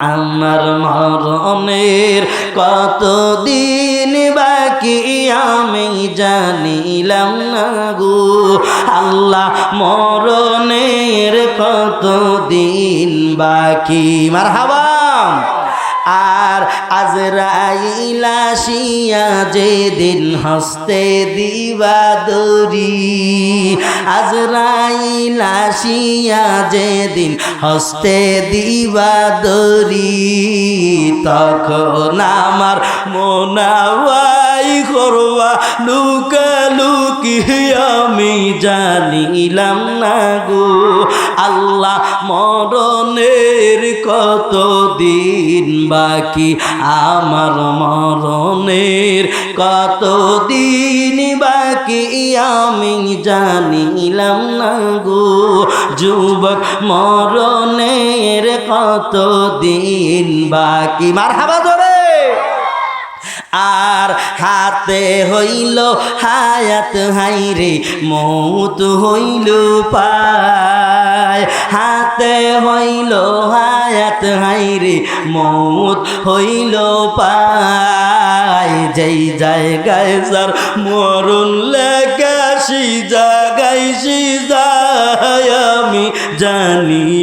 আমার মরণের কত দিন বাকি আমি জানিলাম না গো। আল্লাহ মরণের কত দিন বাকি? মার হাবাম আর আজরাইলাসিয়া যে যেদিন হস্তে দিবা দরি আজরাইলাসিয়া যেদিন হস্তে দিবা দরি তখন আমার মনাওয়াই করবা লুকা লুকি আমি জানিলাম না গো। আল্লাহ মরণের কত দিন বাকি? আমার মরণের কত দিন বাকি? আমি জানিলাম না গো। যুবক মরণের কত দিন বাকি? মার হাবা ধরে আর হাতে হইল হায়াত হাইরে মৌত হইল পায়। হাতে হইল হায়াত হাইরে মৌত হইল পায়। যেই জায়গায় যার মরণ লেখাসি জায়গায় সি যায়, আমি জানিলাম না গু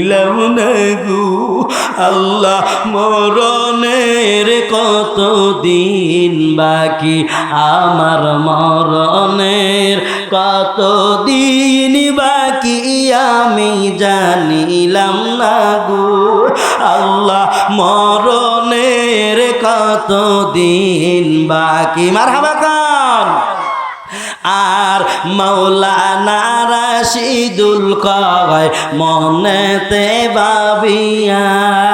আল্লাহ, মরণের কত দিন বাকি? আমার মরণের কত দিন বাকি? আমি জানিলাম না গো। আল্লাহ, মরণের কত দিন বাকি? মার হাবা খান। আর মৌলানা রাশিদুল কয়, মনেতে বাবিয়া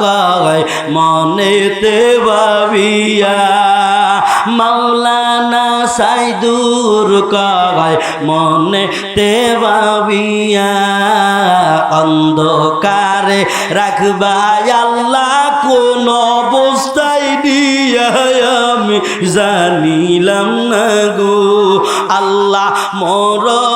কয় মনেতে বাবিয়া মৌলানা সাইদুর কয় মনেতে বাবিয়া অন্ধকারে রাখবা আল্লাহ কোন অবস্থায় দিয়া আমি জানিলাম না গো। আল্লাহ মরণের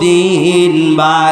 দিন বাকি